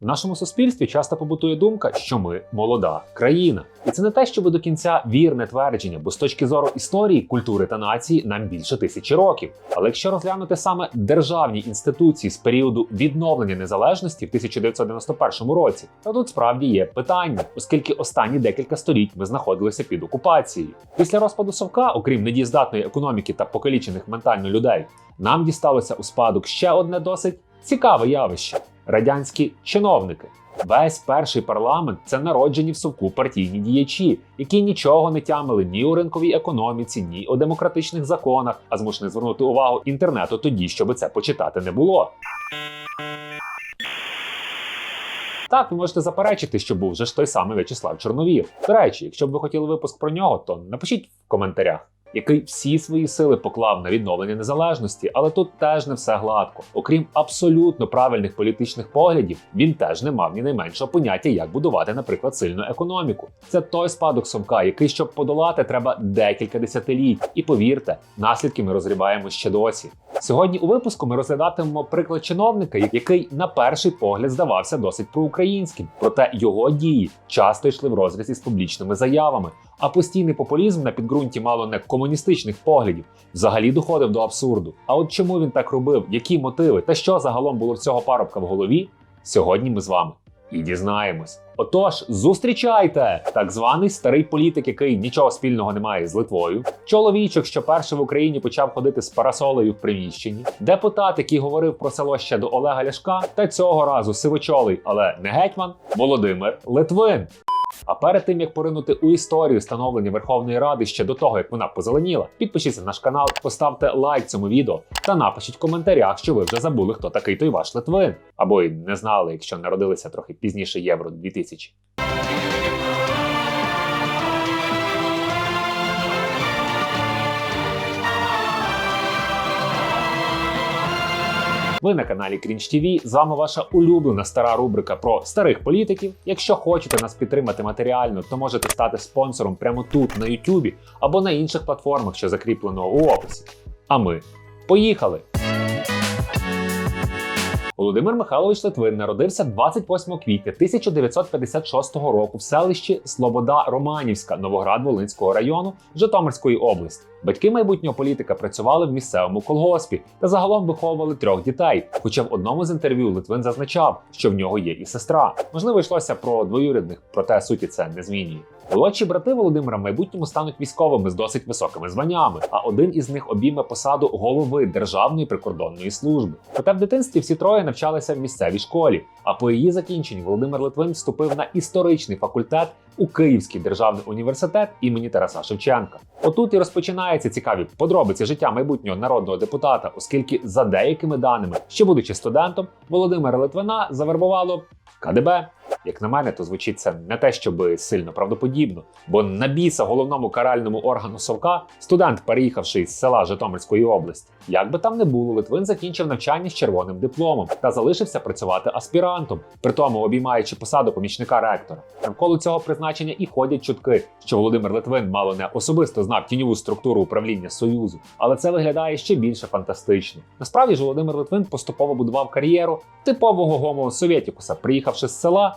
В нашому суспільстві часто побутує думка, що ми молода країна, і це не те, щоб до кінця вірне твердження, бо з точки зору історії, культури та нації нам більше тисячі років. Але якщо розглянути саме державні інституції з періоду відновлення незалежності в 1991 році, то тут справді є питання, оскільки останні декілька століть ми знаходилися під окупацією. Після розпаду совка, окрім недієздатної економіки та покалічених ментально людей, нам дісталося у спадок ще одне досить цікаве явище радянські чиновники. Весь перший парламент це народжені в совку партійні діячі, які нічого не тямили ні у ринковій економіці, ні у демократичних законах, а змушені звернути увагу інтернету тоді, щоб це почитати не було. Так, ви можете заперечити, що був вже ж той самий В'ячеслав Чорновіл. До речі, якщо б ви хотіли випуск про нього, то напишіть в коментарях. Який всі свої сили поклав на відновлення незалежності, але тут теж не все гладко. Окрім абсолютно правильних політичних поглядів, він теж не мав ні найменшого поняття, як будувати, наприклад, сильну економіку. Це той спадок Совка, який щоб подолати, треба декілька десятиліть. І повірте, наслідки ми розгрібаємо ще досі. Сьогодні у випуску ми розглядатимемо приклад чиновника, який на перший погляд здавався досить проукраїнським, проте його дії часто йшли в розріз із публічними заявами. А постійний популізм на підґрунті мало не комуністичних поглядів взагалі доходив до абсурду. А от чому він так робив, які мотиви та що загалом було в цього парубка в голові? Сьогодні ми з вами і дізнаємось. Отож, зустрічайте так званий старий політик, який нічого спільного не має з Литвою. Чоловічок, що перший в Україні почав ходити з парасолею в приміщенні, депутат, який говорив про село ще до Олега Ляшка, та цього разу сивочолий, але не гетьман Володимир Литвин. А перед тим як поринути у історію становлення Верховної Ради ще до того, як вона позеленіла, підпишіться на наш канал, поставте лайк цьому відео та напишіть в коментарях, що ви вже забули, хто такий той ваш Литвин, або й не знали, якщо народилися трохи пізніше євро 2000. Ви на каналі Крінж ТВ. З вами ваша улюблена стара рубрика про старих політиків. Якщо хочете нас підтримати матеріально, то можете стати спонсором прямо тут, на Ютубі або на інших платформах, що закріплено у описі. А ми поїхали! Володимир Михайлович Литвин народився 28 квітня 1956 року в селищі Слобода Романівська Новоград-Волинського району Житомирської області. Батьки майбутнього політика працювали в місцевому колгоспі та загалом виховували трьох дітей. Хоча в одному з інтерв'ю Литвин зазначав, що в нього є і сестра. Можливо, йшлося про двоюрідних, проте суті це не змінює. Молодші брати Володимира в майбутньому стануть військовими з досить високими званнями, а один із них обійме посаду голови Державної прикордонної служби. Проте в дитинстві всі троє навчалися в місцевій школі. А по її закінченню Володимир Литвин вступив на історичний факультет у Київський державний університет імені Тараса Шевченка. Отут і розпочинаються цікаві подробиці життя майбутнього народного депутата, оскільки за деякими даними, ще будучи студентом, Володимира Литвина завербувало КДБ. Як на мене, то звучить це не те, щоб сильно правдоподібно, бо на біса головному каральному органу Совка студент, переїхавши з села Житомирської області, як би там не було, Литвин закінчив навчання з червоним дипломом та залишився працювати аспірантом, при тому обіймаючи посаду помічника ректора. Навколо цього призначення і ходять чутки, що Володимир Литвин мало не особисто знав тіньову структуру управління Союзу, але це виглядає ще більше фантастично. Насправді ж Володимир Литвин поступово будував кар'єру типового гомо-совєтікуса, приїхавши з села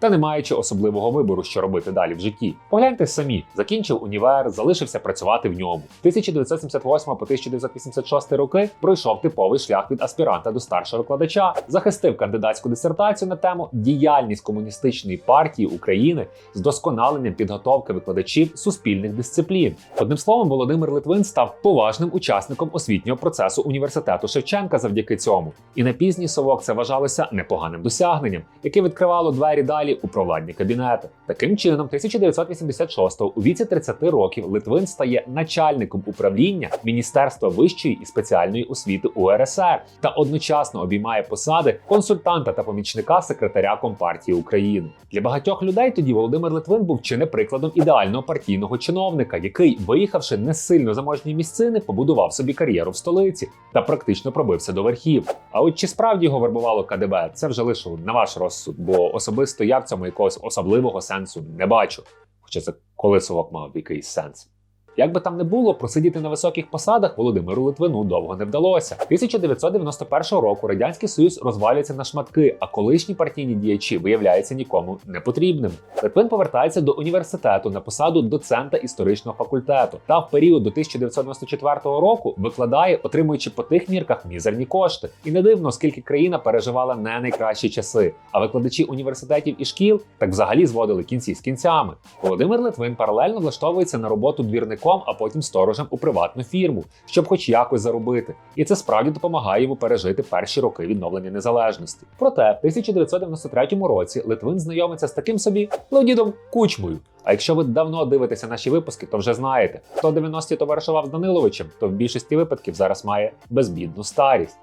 та не маючи особливого вибору, що робити далі в житті. Погляньте самі, закінчив універ, залишився працювати в ньому. 1978 по 1986 роки пройшов типовий шлях від аспіранта до старшого викладача, захистив кандидатську дисертацію на тему діяльність комуністичної партії України з досконаленням підготовки викладачів суспільних дисциплін. Одним словом, Володимир Литвин став поважним учасником освітнього процесу університету Шевченка завдяки цьому. І на пізній совок це вважалося непоганим досягненням, яке відкривало двері далі у провладні кабінети. Таким чином, 1986-го, у віці 30 років Литвин стає начальником управління Міністерства вищої і спеціальної освіти УРСР та одночасно обіймає посади консультанта та помічника секретаря Компартії України. Для багатьох людей тоді Володимир Литвин був чи не прикладом ідеального партійного чиновника, який, виїхавши не сильно заможні місцини, побудував собі кар'єру в столиці та практично пробився до верхів. А от чи справді його вербувало КДБ, це вже лише на ваш розсуд, бо особисто я в цьому якогось особливого сенсу не бачу. Хоча це коли совок мав якийсь сенс. Як би там не було, просидіти на високих посадах Володимиру Литвину довго не вдалося. 1991 року радянський союз розвалюється на шматки, а колишні партійні діячі виявляються нікому не потрібним. Литвин повертається до університету на посаду доцента історичного факультету та в період до 1994 року викладає, отримуючи по тих мірках мізерні кошти. І не дивно, оскільки країна переживала не найкращі часи. А викладачі університетів і шкіл так взагалі зводили кінці з кінцями. Володимир Литвин паралельно влаштовується на роботу двірником, а потім сторожем у приватну фірму, щоб хоч якось заробити. І це справді допомагає йому пережити перші роки відновлення незалежності. Проте в 1993 році Литвин знайомиться з таким собі Леонідом Кучмою. А якщо ви давно дивитеся наші випуски, то вже знаєте, хто 90-ті товаришував з Даниловичем, то в більшості випадків зараз має безбідну старість.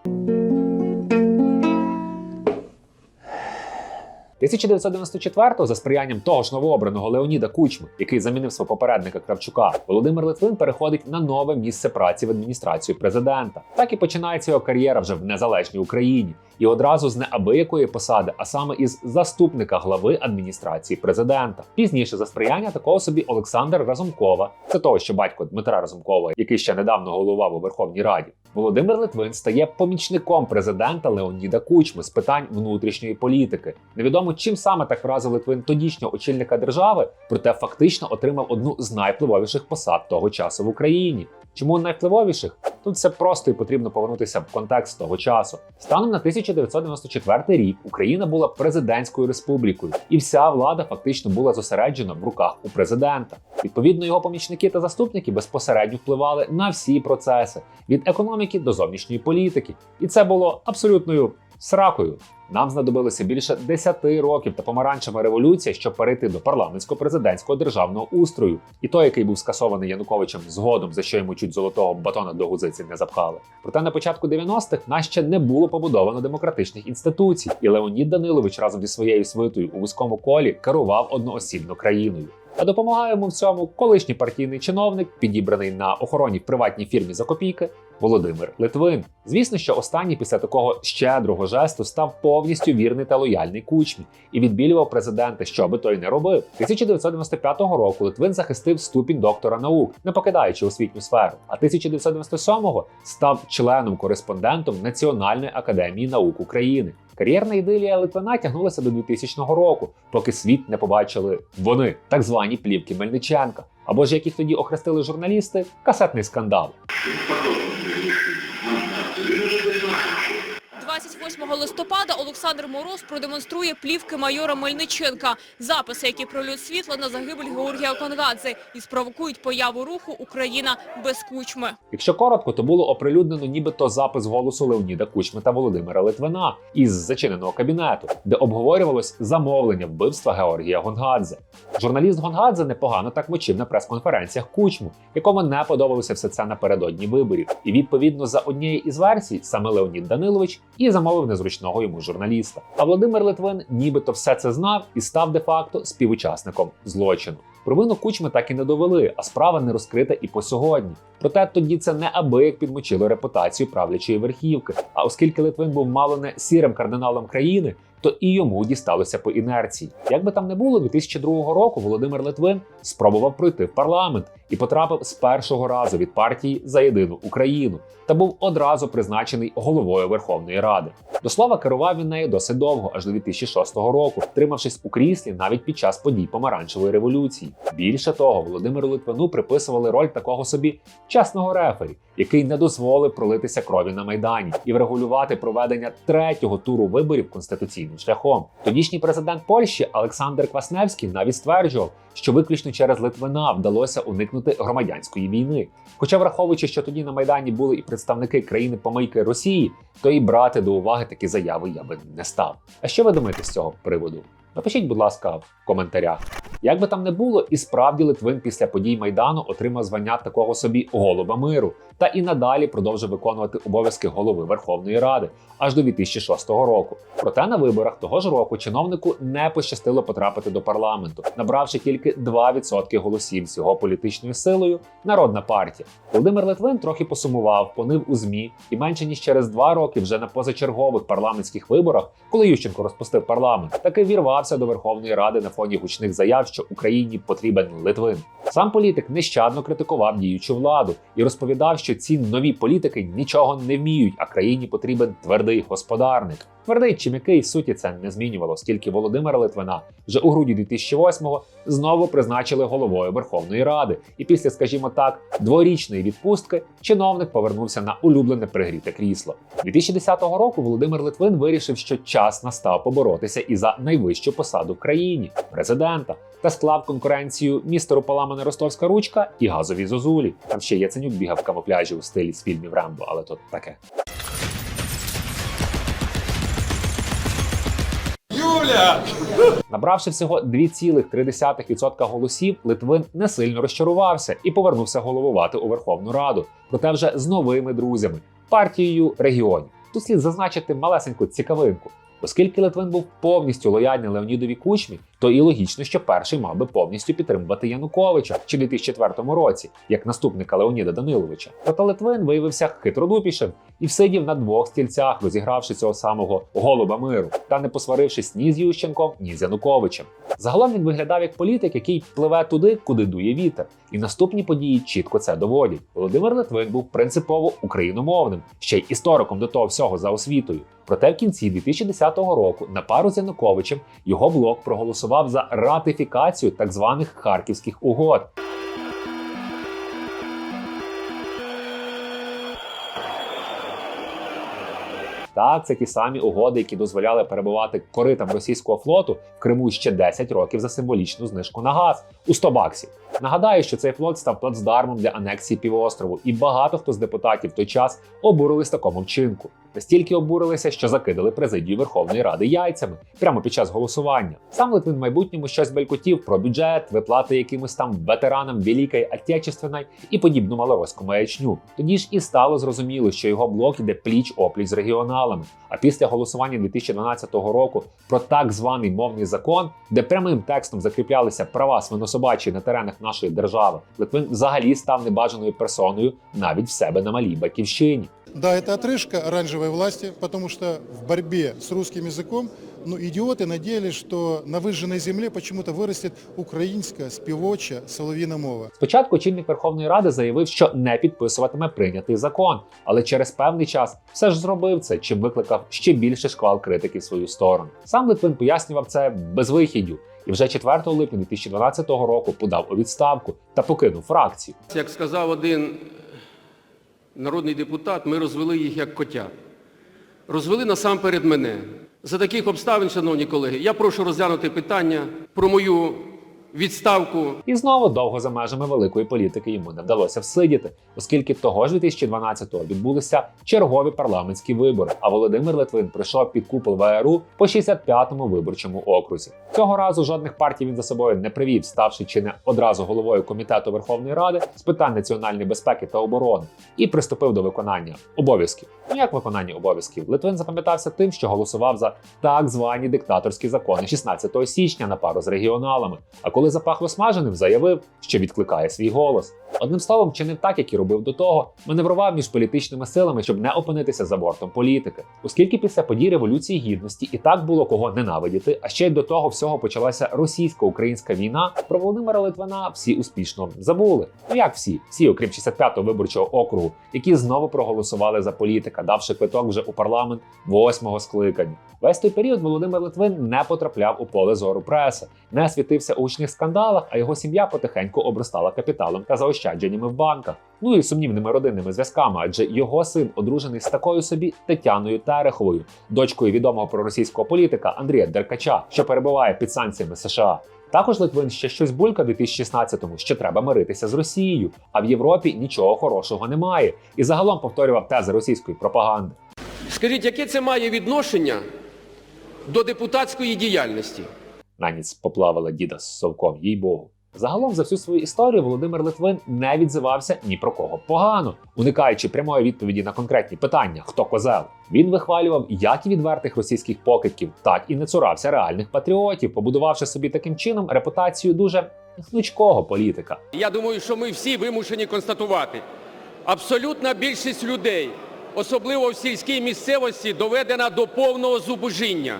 1994-го за сприянням того ж новообраного Леоніда Кучми, який замінив свого попередника Кравчука, Володимир Литвин переходить на нове місце праці в адміністрацію президента. Так і починається його кар'єра вже в незалежній Україні, і одразу з неабиякої посади, а саме із заступника глави адміністрації президента. Пізніше за сприяння такого собі Олександр Разумкова, це того, що батько Дмитра Разумкова, який ще недавно головував у Верховній Раді. Володимир Литвин стає помічником президента Леоніда Кучми з питань внутрішньої політики. Невідомо чим саме так вразив Литвин тодішнього очільника держави, проте фактично отримав одну з найвпливовіших посад того часу в Україні. Чому найвпливовіших? Тут все просто і потрібно повернутися в контекст того часу. Станом на 1994 рік Україна була президентською республікою, і вся влада фактично була зосереджена в руках у президента. Відповідно, його помічники та заступники безпосередньо впливали на всі процеси від економіки до зовнішньої політики, і це було абсолютною сракою. Нам знадобилося більше 10 років та помаранчева революція, щоб перейти до парламентсько-президентського державного устрою. І той, який був скасований Януковичем згодом, за що йому чуть золотого батона до гузиці не запхали. Проте на початку 90-х нас ще не було побудовано демократичних інституцій, і Леонід Данилович разом зі своєю свитою у вузькому колі керував одноосібно країною. А допомагає йому в цьому колишній партійний чиновник, підібраний на охороні в приватній фірмі за копійки, Володимир Литвин. Звісно, що останній після такого щедрого жесту став повністю вірний та лояльний кучмі і відбілював президента, що би той не робив. 1995 року Литвин захистив ступінь доктора наук, не покидаючи освітню сферу. А 1997-го став членом-кореспондентом Національної академії наук України. Кар'єрна ідилія Литвина тягнулася до 2000 року, поки світ не побачили вони, так звані плівки Мельниченка, або ж як їх тоді охрестили журналісти, касетний скандал. 28 листопада Олександр Мороз продемонструє плівки майора Мельниченка, записи, які пролють світло на загибель Георгія Конгадзе і спровокують появу руху Україна без кучми. Якщо коротко, то було оприлюднено нібито запис голосу Леоніда Кучми та Володимира Литвина із зачиненого кабінету, де обговорювалось замовлення вбивства Георгія Гонгадзе. Журналіст Гонгадзе непогано так мочив на прес-конференціях Кучму, якому не подобалося все це напередодні виборів. І відповідно за однією із версій саме Леонід Данилович і замовив незручного йому журналіста. А Володимир Литвин нібито все це знав і став де-факто співучасником злочину. Провину кучми так і не довели, а справа не розкрита і по сьогодні. Проте тоді це неабияк підмочило репутацію правлячої верхівки. А оскільки Литвин був мало не сірим кардиналом країни, то і йому дісталося по інерції. Як би там не було, 2002 року Володимир Литвин спробував пройти в парламент і потрапив з першого разу від партії за єдину Україну та був одразу призначений головою Верховної Ради. До слова, керував він нею досить довго, аж до 2006 року, тримавшись у кріслі навіть під час подій помаранчевої революції. Більше того, Володимиру Литвину приписували роль такого собі чесного рефері, який не дозволив пролитися крові на майдані і врегулювати проведення третього туру виборів шляхом. Тодішній президент Польщі Олександр Квасневський навіть стверджував, що виключно через Литвина вдалося уникнути громадянської війни. Хоча, враховуючи, що тоді на майдані були і представники країни помийки Росії, то і брати до уваги такі заяви я би не став. А що ви думаєте з цього приводу? Напишіть, будь ласка, в коментарях. Як би там не було, і справді Литвин після подій Майдану отримав звання такого собі голуба миру та і надалі продовжив виконувати обов'язки голови Верховної Ради аж до 2006 року. Проте на виборах того ж року чиновнику не пощастило потрапити до парламенту, набравши тільки 2% голосів з його політичною силою Народна партія. Володимир Литвин трохи посумував, понив у змі, і менше ніж через два роки, вже на позачергових парламентських виборах, коли Ющенко розпустив парламент, таки вірвався до Верховної Ради на фоні гучних заяв що Україні потрібен Литвин. Сам політик нещадно критикував діючу владу і розповідав, що ці нові політики нічого не вміють, а країні потрібен твердий господарник. Твердий чи м'який в суті це не змінювало, оскільки Володимира Литвина вже у грудні 2008-го знову призначили головою Верховної Ради. І після, скажімо так, дворічної відпустки чиновник повернувся на улюблене пригріте крісло. 2010 року Володимир Литвин вирішив, що час настав поборотися і за найвищу посаду в країні президента. Та склав конкуренцію містеру поламана ростовська ручка і газові зозулі. Там ще Яценюк бігав в камуфляжі у стилі з фільмів Рембо, але то таке. Юля! Набравши всього 2,3% голосів, Литвин не сильно розчарувався і повернувся головувати у Верховну Раду, проте вже з новими друзями партією регіонів. Тут слід зазначити малесеньку цікавинку. Оскільки Литвин був повністю лояльний Леонідові Кучмі, то і логічно, що перший мав би повністю підтримувати Януковича чи 2004 році, як наступника Леоніда Даниловича. Проте Литвин виявився хитродупішим і всидів на двох стільцях, розігравши цього самого голуба миру, та не посварившись ні з Ющенком, ні з Януковичем. Загалом він виглядав як політик, який пливе туди, куди дує вітер. І наступні події чітко це доводять. Володимир Литвин був принципово україномовним, ще й істориком до того всього за освітою. Проте в кінці 2010 року на пару з Януковичем його блок проголосував за ратифікацію так званих харківських угод. Так, це ті самі угоди, які дозволяли перебувати коритам російського флоту в Криму ще 10 років за символічну знижку на газ у 100 баксів. Нагадаю, що цей флот став плацдармом для анексії півострову, і багато хто з депутатів в той час обурились такому вчинку. Настільки обурилися, що закидали президію Верховної Ради яйцями прямо під час голосування. Сам Литвин в майбутньому щось белькотів про бюджет, виплати якимось там ветеранам Великої Отечественної і подібну малоросську маячню. Тоді ж і стало зрозуміло, що його блок іде пліч опліч з регіоналами. А після голосування 2012 року про так званий мовний закон, де прямим текстом закріплялися права свинособачі на теренах нашої держави, Литвин взагалі став небажаною персоною навіть в себе на малій батьківщині. Да, это отрыжка оранжевой власти, потому что в борьбе с русским языком ну, идиоты надеялись, что на выжженной земле почему-то вырастет украинская, співоча, солов'їна мова. Спочатку очільник Верховної Ради заявив, що не підписуватиме прийнятий закон, але через певний час все ж зробив це, чим викликав ще більше шквал критики в свою сторону. Сам Литвин пояснював це безвихіддю. І вже 4 липня 2012 року подав у відставку та покинув фракцію. Як сказав один народний депутат, ми розвели їх як котят. Розвели насамперед мене. За таких обставин, шановні колеги, я прошу розглянути питання про мою відставку І знову довго за межами великої політики йому не вдалося всидіти, оскільки того ж 2012-го відбулися чергові парламентські вибори. А Володимир Литвин прийшов під купол ВРУ по 65-му виборчому окрузі. Цього разу жодних партій він за собою не привів, ставши чи не одразу головою комітету Верховної Ради з питань національної безпеки та оборони, і приступив до виконання обов'язків. Ну як виконання обов'язків? Литвин запам'ятався тим, що голосував за так звані диктаторські закони 16 січня на пару з регіоналами. А коли запахло смаженим, заявив, що відкликає свій голос. Одним словом, чинив так, як і робив до того, маневрував між політичними силами, щоб не опинитися за бортом політики. Оскільки після подій революції гідності і так було кого ненавидіти, а ще й до того всього почалася російсько-українська війна. Про Володимира Литвина всі успішно забули. Ну як всі, всі, окрім 65-го виборчого округу, які знову проголосували за політика, давши квиток вже у парламент восьмого скликання. Весь той період Володимир Литвин не потрапляв у поле зору преси, не світився у гучних скандалах, а його сім'я потихеньку обростала капіталом та заощадженнями в банках. Ну і сумнівними родинними зв'язками, адже його син одружений з такою собі Тетяною Тереховою, дочкою відомого проросійського політика Андрія Деркача, що перебуває під санкціями США. Також Литвин ще щось булькав у 2016-му, що треба миритися з Росією, а в Європі нічого хорошого немає. І загалом повторював тези російської пропаганди. Скажіть, яке це має відношення до депутатської діяльності? На ніц поплавила діда з совком, їй богу. Загалом за всю свою історію Володимир Литвин не відзивався ні про кого погано, уникаючи прямої відповіді на конкретні питання, хто козел. Він вихвалював як і відвертих російських покидьків, так і не цурався реальних патріотів, побудувавши собі таким чином репутацію дуже гнучкого політика. Я думаю, що ми всі вимушені констатувати. Абсолютна більшість людей, особливо в сільській місцевості, доведена до повного зубожіння.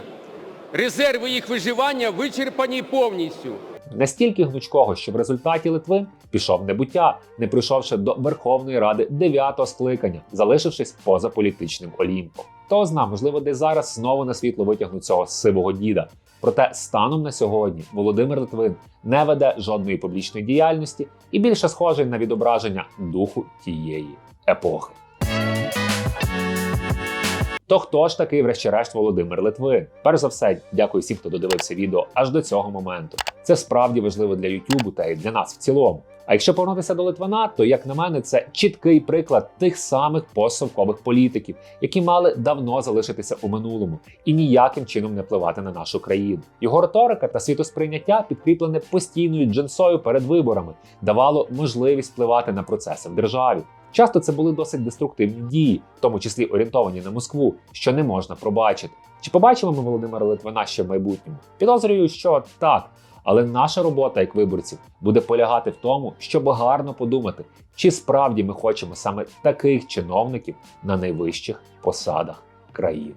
Резерви їх виживання вичерпані повністю. Настільки гнучкого, що в результаті Литвин пішов небуття, не прийшовши до Верховної Ради дев'ятого скликання, залишившись поза політичним олімпом. Хто зна, можливо, десь зараз знову на світло витягнуть цього сивого діда. Проте станом на сьогодні Володимир Литвин не веде жодної публічної діяльності і більше схожий на відображення духу тієї епохи. То хто ж такий, врешті-решт, Володимир Литвин? Перш за все, дякую всім, хто додивився відео аж до цього моменту. Це справді важливо для Ютубу та й для нас в цілому. А якщо повернутися до Литвина, то як на мене, це чіткий приклад тих самих постсовкових політиків, які мали давно залишитися у минулому і ніяким чином не впливати на нашу країну. Його риторика та світосприйняття, підкріплене постійною джинсою перед виборами, давало можливість впливати на процеси в державі. Часто це були досить деструктивні дії, в тому числі орієнтовані на Москву, що не можна пробачити. Чи побачимо ми Володимира Литвина ще в майбутньому? Підозрюю, що так. Але наша робота як виборців буде полягати в тому, щоб гарно подумати, чи справді ми хочемо саме таких чиновників на найвищих посадах країни.